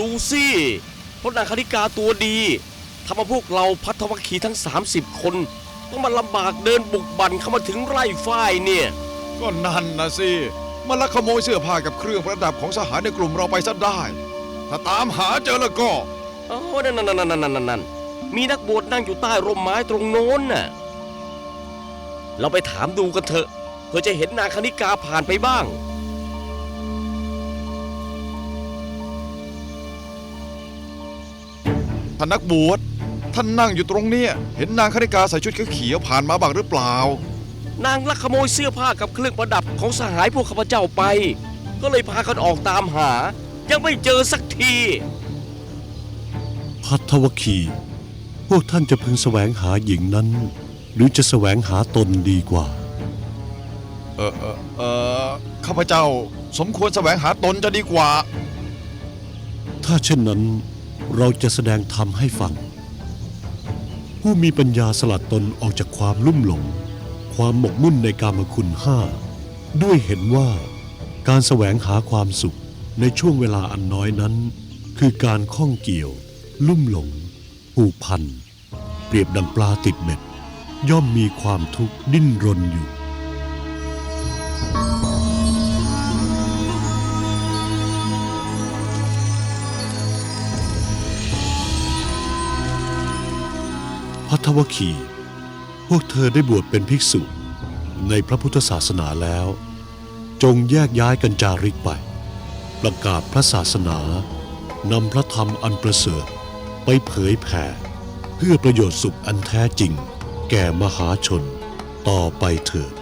ดูสิเพราะนางคณิกาตัวดีทำมาพวกเราพัทวคีทั้ง 30 คน ต้องมาลำบากเดินบุกบั่นเข้ามาถึงไร่ฝ้ายเนี่ย ก็นั่นนะสิมันลักขโมยเสื้อผ้ากับเครื่องประดับของสหายในกลุ่มเราไปซะได้ ถ้าตามหาเจอแล้วก็อ๋อนั่นนั่นนั่นนั่นนั่นนั่นมีนักบวชนั่งอยู่ใต้ร่มไม้ตรงโน้นน่ะ เราไปถามดูกันเถอะเพื่อจะเห็นนางคณิกาผ่านไปบ้าง ท่านนักบวชท่านนั่งอยู่ตรงเนี้ยเห็นนางคณิกาใส่ชุดเขียวๆผ่านมาบ้างหรือเปล่า นางลักขโมยเสื้อผ้ากับเครื่องประดับของสหายพวกข้าพเจ้าไป ก็เลยพากันออกตามหา ยังไม่เจอสักที พัทวคี พวกท่านจะพึงแสวงหาหญิงนั้น หรือจะแสวงหาตนดีกว่า เออเออเออข้าพเจ้าสมควรแสวงหาตนจะดีกว่า ถ้าเช่นนั้น เราจะแสดงธรรมให้ฟัง ผู้มีปัญญาสลัดตนออกจากความลุ่มหลง ความหมกมุ่นในกามคุณห้าด้วยเห็นว่าการแสวงหาความสุขในช่วงเวลาอันน้อยนั้น คือการข้องเกี่ยว ลุ่มหลง ผูกพัน เปรียบดังปลาติดเบ็ด ย่อมมีความทุกข์ดิ้นรนอยู่ พัทวคี พวกเธอได้บวชเป็นภิกษุ ในพระพุทธศาสนาแล้ว จงแยกย้ายกันจาริกไป ประกาศพระศาสนานำพระธรรมอันประเสริฐไปเผยแผ่ เพื่อประโยชน์สุขอันแท้จริง แก่มหาชนต่อไปเถิด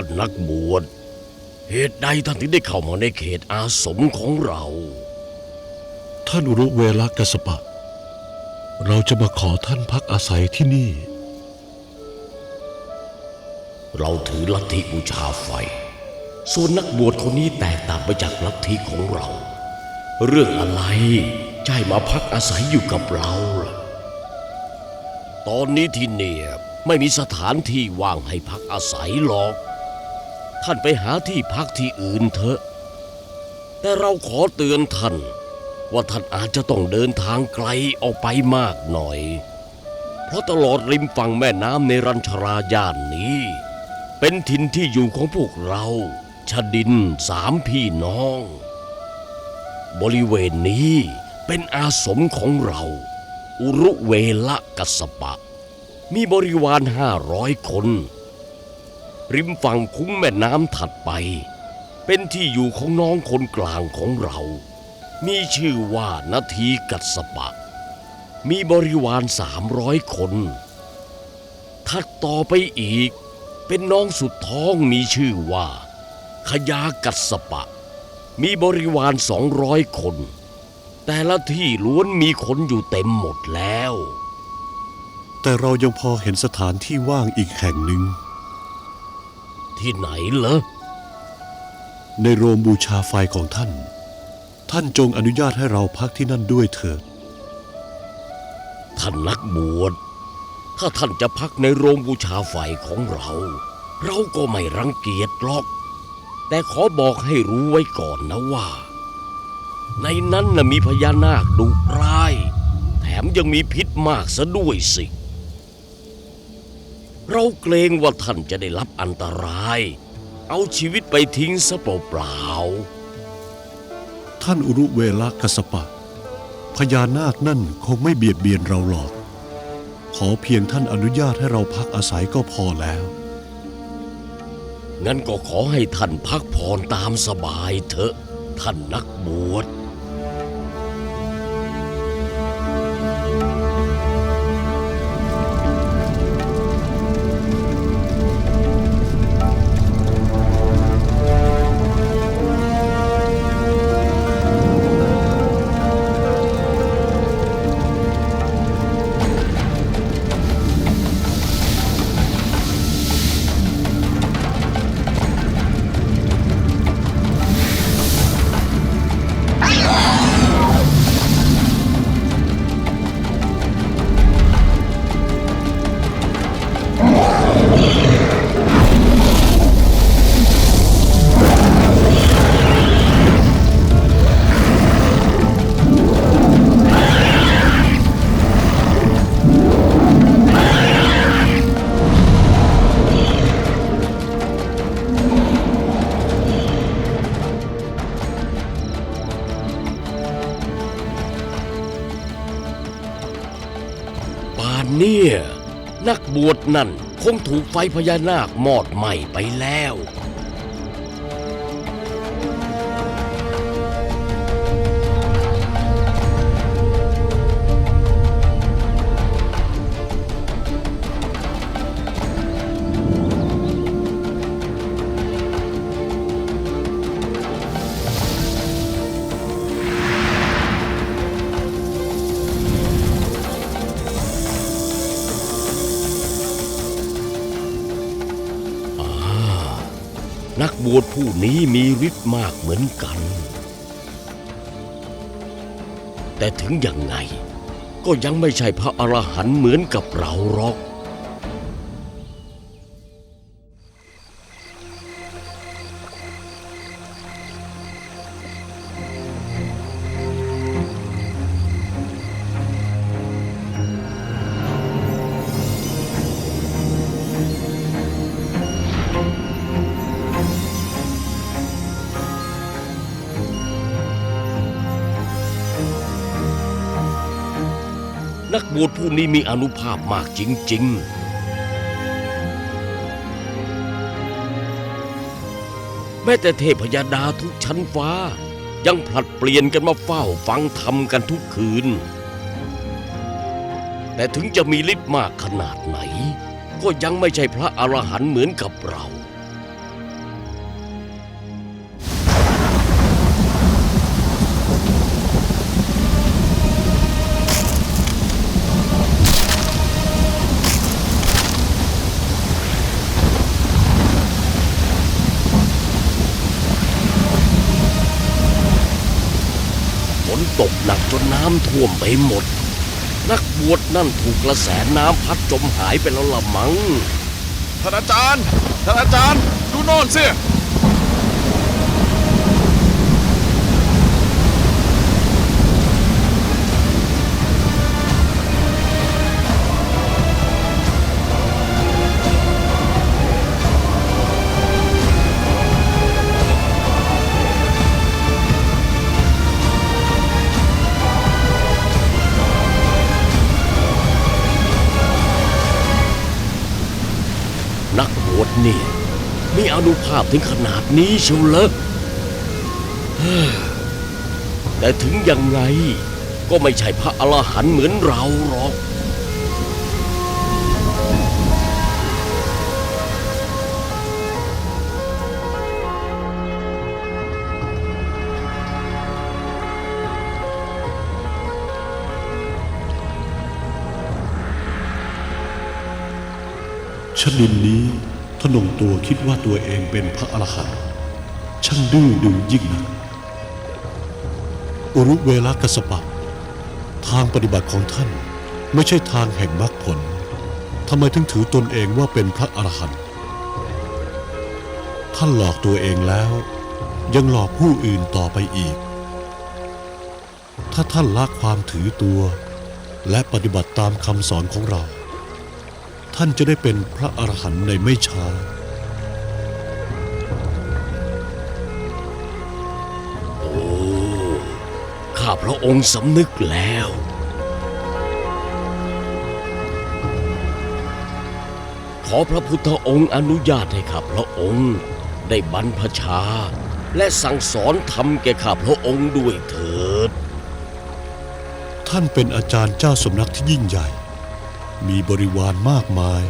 ท่านนักบวช เหตุใดท่านถึงได้เข้ามาในเขตอาสมของเรา ท่านอุรุเวลกัสปะ เราจะมาขอท่านพักอาศัยที่นี่ เราถือลัทธิบูชาไฟ ส่วนนักบวชคนนี้แตกต่างไปจากลัทธิของเรา เรื่องอะไรจะให้มาพักอาศัยอยู่กับเราล่ะ ตอนนี้ที่เนี่ยไม่มีสถานที่ว่างให้พักอาศัยหรอก ท่านไปหาที่พักที่อื่นเถอะ แต่เราขอเตือนท่าน ว่าท่านอาจจะต้องเดินทางไกลออกไปมากหน่อย เพราะตลอดริมฝั่งแม่น้ำในรัญชราย่านนี้ เป็นถิ่นที่อยู่ของพวกเราชดินสามพี่น้อง บริเวณนี้เป็นอาสมของเรา อุรุเวละกัสสปะ มีบริวารห้าร้อยคน ริมฝั่งคุ้งแม่น้ำถัดไป เป็นที่อยู่ของน้องคนกลางของเรา มีชื่อว่านาทีกัสสปะ มีบริวารสามร้อยคน ถัดต่อไปอีก เป็นน้องสุดท้องมีชื่อว่า ขยากัสสปะ มีบริวารสองร้อยคน แต่ละที่ล้วนมีคนอยู่เต็มหมดแล้ว แต่เรายังพอเห็นสถานที่ว่างอีกแห่งหนึ่ง ที่ไหนเหรอ ในโรงบูชาไฟของท่าน ท่านจงอนุญาตให้เราพักที่นั่นด้วยเถิด ท่านนักบวช ถ้าท่านจะพักในโรงบูชาไฟของเรา เราก็ไม่รังเกียจหรอก แต่ขอบอกให้รู้ไว้ก่อนนะว่า ในนั้นน่ะมีพญานาคดุร้าย แถมยังมีพิษมากซะด้วยสิ เราเกรงว่าท่านจะได้รับอันตราย เอาชีวิตไปทิ้งซะเปล่าๆ ท่านอุรุเวลกัสสปะผพญานาคนั่นคงไม่เบียดเบียนเราหรอก ขอเพียงท่านอนุญาตให้เราพักอาศัยก็พอแล้ว งั้นก็ขอให้ท่านพักผ่อนตามสบายเถอะ ท่านนักบวช วดนั่นคงถูกไฟพญานาคมอดไหม้ไปแล้ว มีฤทธิ์มากเหมือนกัน แต่ถึงอย่างไงก็ยังไม่ใช่พระอรหันต์เหมือนกับเราหรอก นี้มีอนุภาพมากจริง ๆ แม้แต่เทพยาดาทุกชั้นฟ้า ยังผลัดเปลี่ยนกันมาเฝ้าฟังธรรมกันทุกคืน แต่ถึงจะมีฤทธิ์มากขนาดไหน ก็ยังไม่ใช่พระอรหันต์เหมือนกับเรา หนักจนน้ำท่วมไปหมด นักบวชนั่นถูกกระแสน้ำพัดจมหายไปแล้วละมัง้งท่านอาจารย์ ท่านอาจารย์ ดูโน่นสิ ถึงขนาดนี้เชียวเหรอแต่ถึงยังไงก็ไม่ใช่พระอรหันต์เหมือนเราหรอก ชนินนี้ ทนงตัวคิดว่าตัวเองเป็นพระอรหันต์ช่างดื้อดึงยิ่งนักอุรุเวลากัสปะทางปฏิบัติของท่านไม่ใช่ทางแห่งมรรคผลทำไมถึงถือตนเองว่าเป็นพระอรหันต์ท่านหลอกตัวเองแล้ว ยังหลอกผู้อื่นต่อไปอีก ถ้าท่านละความถือตัว และปฏิบัติตามคำสอนของเรา ท่านจะได้เป็นพระอรหันต์ในไม่ช้า โอ้ ข้าพระองค์สำนึกแล้ว ขอพระพุทธองค์อนุญาตให้ข้าพระองค์ ได้บรรพชา และสั่งสอนธรรมแก่ข้าพระองค์ด้วยเถิด ท่านเป็นอาจารย์เจ้าสำนักที่ยิ่งใหญ่ มีบริวารมากมาย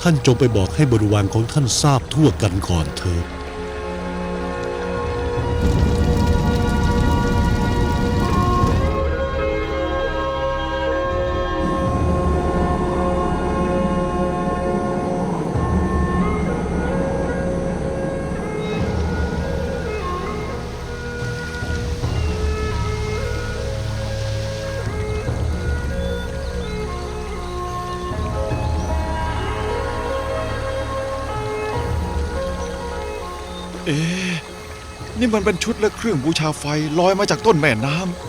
ท่านจงไปบอกให้บริวารของท่านทราบทั่วกันก่อนเถิด เอ๊ะนี่มันเป็นชุดและเครื่องบูชาไฟลอยมาจากต้นแม่น้ำ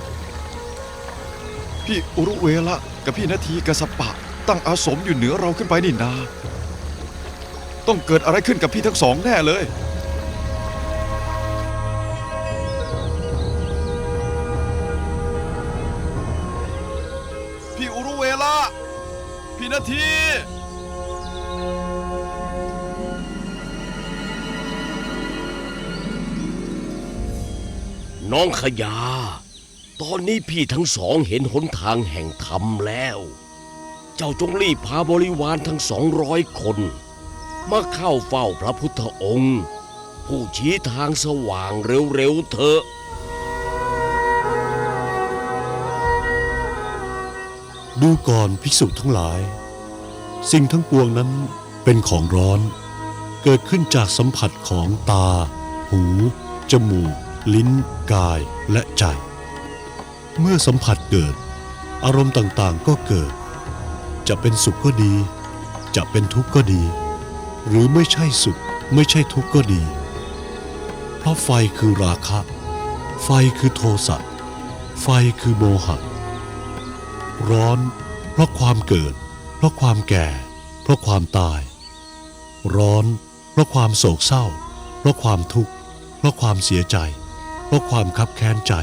พี่อุรุเวละกับพี่นาทีกบสปะ ตั้งอาสมอยู่เหนือเราขึ้นไปนี่นา ต้องเกิดอะไรขึ้นกับพี่ทั้งสองแน่เลย พี่อุรุเวละพี่นาที น้องขยา ตอนนี้พี่ทั้งสองเห็นหนทางแห่งธรรมแล้ว เจ้าจงรีบพาบริวารทั้งสองร้อยคน มาเข้าเฝ้าพระพุทธองค์ ผู้ชี้ทางสว่างเร็วๆเถอะดูก่อนภิกษุทั้งหลาย สิ่งทั้งปวงนั้นเป็นของร้อน เกิดขึ้นจากสัมผัสของตา หู จมูก ลิ้น กายและใจ เมื่อสัมผัสเกิด อารมณ์ต่างๆก็เกิด จะเป็นสุขก็ดี จะเป็นทุกข์ก็ดี หรือไม่ใช่สุขไม่ใช่ทุกข์ก็ดี เพราะไฟคือราคะ ไฟคือโทสะไฟคือโมหะ ร้อน เพราะความเกิด เพราะความแก่ เพราะความตาย ร้อน เพราะความโศกเศร้า เพราะความทุกข์ เพราะความเสียใจ เพราะความคับแค้นใจ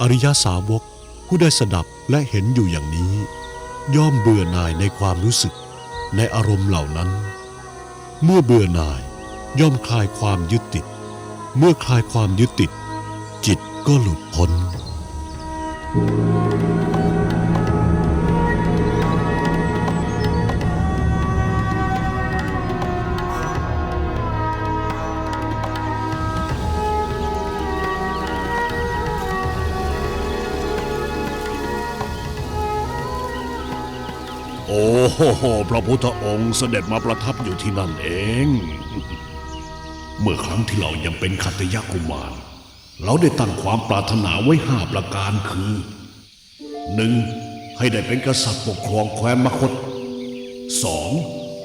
อริยสาวกผู้ได้สดับและเห็นอยู่อย่างนี้ ย่อมเบื่อหน่ายในความรู้สึกในอารมณ์เหล่านั้น เมื่อเบื่อหน่ายย่อมคลายความยึดติด เมื่อคลายความยึดติด จิตก็หลุดพ้นโอ้ โหพระพุทธองค์เสด็จมาประทับอยู่ที่นั่นเอง เมื่อครั้งที่เรายังเป็นขัตยกุมาร เราได้ตั้งความปรารถนาไว้ห้าประการคือหนึ่งให้ได้เป็นกษัตริย์ปกครองแคว้นมคตสอง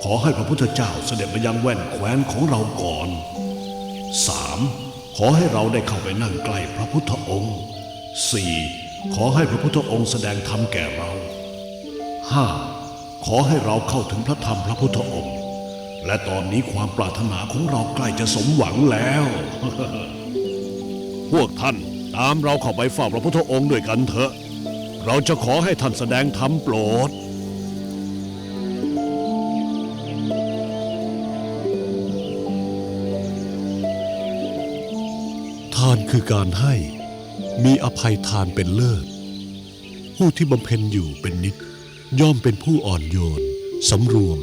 ขอให้พระพุทธเจ้าเสด็จมายังแว่นแคว้นของเราก่อนสามขอให้เราได้เข้าไปนั่งใกล้พระพุทธองค์สี่ขอให้พระพุทธองค์แสดงธรรมแก่เราห้า ขอให้เราเข้าถึงพระธรรมพระพุทธองค์ และตอนนี้ความปรารถนาของเราใกล้จะสมหวังแล้ว พวกท่านตามเราเข้าไปเฝ้าพระพุทธองค์ด้วยกันเถอะ เราจะขอให้ท่านแสดงธรรมโปรดทานคือการให้มีอภัยทานเป็นเลิศ ผู้ที่บำเพ็ญอยู่เป็นนิด ย่อมเป็นผู้อ่อนโยนสำรวม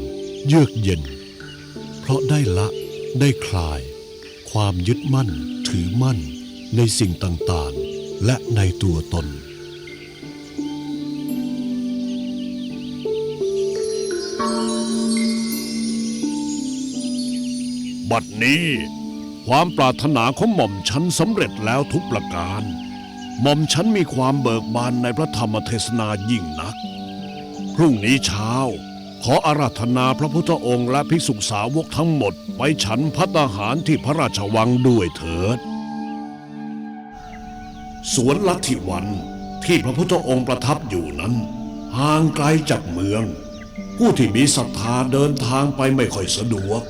เยือกเย็น เพราะได้ละได้คลาย ความยึดมั่นถือมั่นในสิ่งต่างๆ และในตัวตน บัดนี้ ความปรารถนาของหม่อมฉันสำเร็จแล้วทุกประการ หม่อมฉันมีความเบิกบานในพระธรรมเทศนายิ่งนัก รุ่งนี้เช้า ขออาราธนาพระพุทธองค์และภิกษุสาวกทั้งหมด ไปฉันพัตาหารที่พระราชวังด้วยเถิด สวนลัทธิวันที่พระพุทธองค์ประทับอยู่นั้น ห่างไกลจากเมือง ผู้ที่มีศรัทธาเดินทางไปไม่ค่อยสะดวก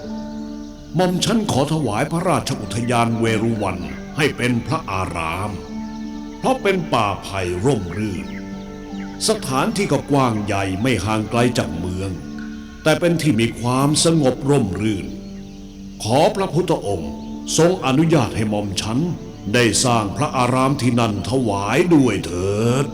ม่อมฉันขอถวายพระราชอุทยานเวรุวันให้เป็นพระอาราม เพราะเป็นป่าไผ่ร่มรื่น สถานที่ก็กว้างใหญ่ไม่ห่างไกลจากเมือง แต่เป็นที่มีความสงบร่มรื่น ขอพระพุทธองค์ทรงอนุญาตให้หม่อมฉันได้สร้างพระอารามที่นั่นถวายด้วยเถิด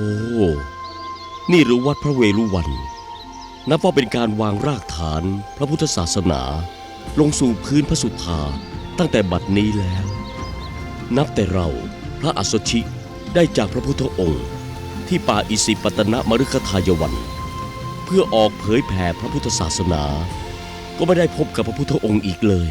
อ้นี่หรือวัดพระเวรุวัน นับว่าเป็นการวางรากฐานพระพุทธศาสนา ลงสู่พื้นพระสุธาตั้งแต่บัดนี้แล้ว นับแต่เราพระอัสสชิได้จากพระพุทธองค์ ที่ป่าอิสิปตนมฤคทายวัน เพื่อออกเผยแผ่พระพุทธศาสนา ก็ไม่ได้พบกับพระพุทธองค์อีกเลย